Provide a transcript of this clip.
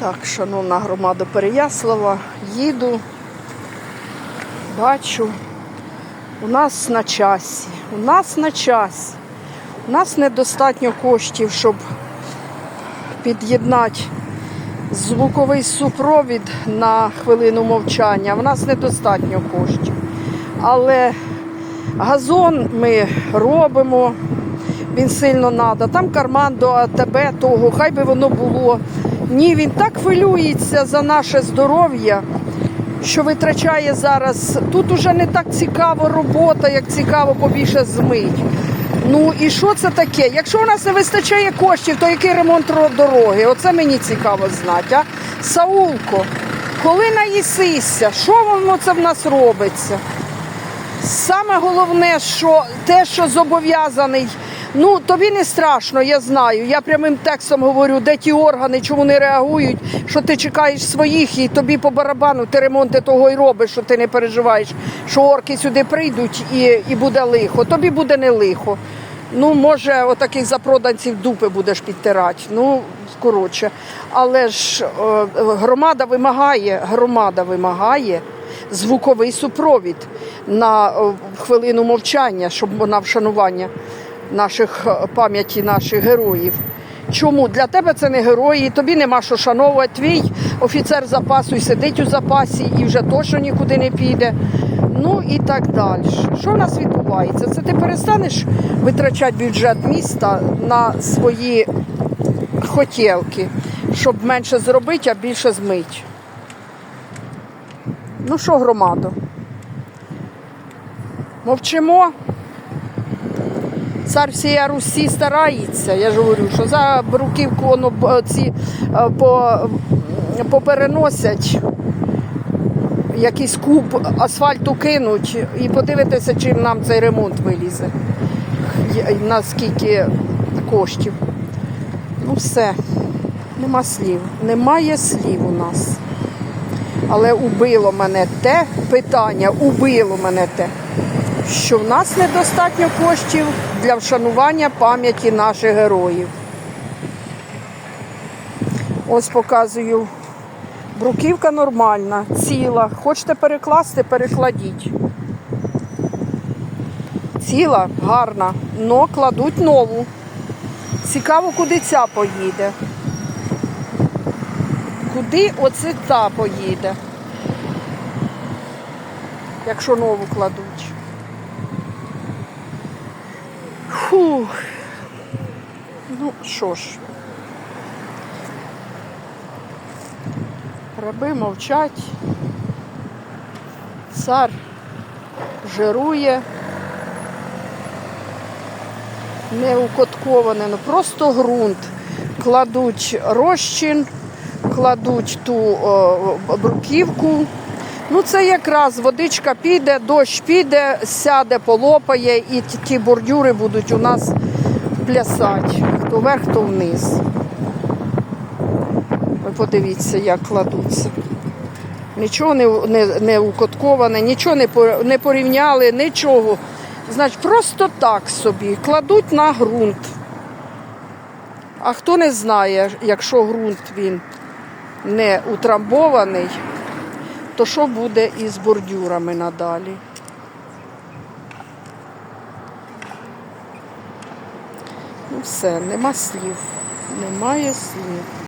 Так, шановна громада Переяслава, їду, бачу, у нас на часі, у нас на часі. У нас недостатньо коштів, щоб під'єднати звуковий супровід на хвилину мовчання. У нас недостатньо коштів. Але газон ми робимо, він сильно треба. Там карман до АТБ того, хай би воно було. Ні, він так хвилюється за наше здоров'я, що витрачає зараз. Тут уже не так цікава робота, як цікаво побільше змить. Ну і що це таке? Якщо у нас не вистачає коштів, то який ремонт дороги? Оце мені цікаво знати. А? Саулко, коли наїсися, що воно це в нас робиться? Саме головне, що те, що зобов'язаний, ну тобі не страшно, я знаю. Я прямим текстом говорю, де ті органи, чому не реагують, що ти чекаєш своїх і тобі по барабану ти ремонти того й робиш, що ти не переживаєш, що орки сюди прийдуть і, і буде лихо. Тобі буде не лихо. Ну, може, отаких запроданців дупи будеш підтирати. Ну, коротше. Але ж е, громада вимагає, громада вимагає звуковий супровід на е, хвилину мовчання, щоб на вшанування наших е, пам'яті наших героїв. Чому для тебе це не герої? Тобі нема що шановувати. Твій офіцер запасу і сидить у запасі і вже точно нікуди не піде. Ну і так далі. Що в нас відбувається? Це ти перестанеш витрачати бюджет міста на свої хотілки, щоб менше зробити, а більше змити. Ну що, громадо? Мовчимо. Цар всія Русі старається. Я ж говорю, що за бруківку воно ці е, по, попереносять, якийсь куб асфальту кинуть і подивитися, чим нам цей ремонт вилізе. Наскільки коштів. Ну все, нема слів. Немає слів у нас. Але убило мене те питання, убило мене те, що в нас недостатньо коштів для вшанування пам'яті наших героїв. Ось показую. Бруківка нормальна, ціла. Хочете перекласти, перекладіть. Ціла, гарна, но кладуть нову. Цікаво, куди ця поїде. Куди оце та поїде? Якщо нову кладуть. Фух. Ну, що ж. Раби мовчать. Цар жирує. Не укотковане, ну просто ґрунт. Кладуть розчин, кладуть ту о, бруківку. Ну, це якраз водичка піде, дощ піде, сяде, полопає, і ті- бордюри будуть у нас плясати. Хто вверх, хто вниз. Ви подивіться, як кладуться. Нічого не, не, не укотковане, нічого не, не порівняли, нічого. Значить, просто так собі кладуть на ґрунт. А хто не знає, якщо ґрунт він не утрамбований, то що буде із бордюрами надалі? Ну все, нема слів. Немає слів.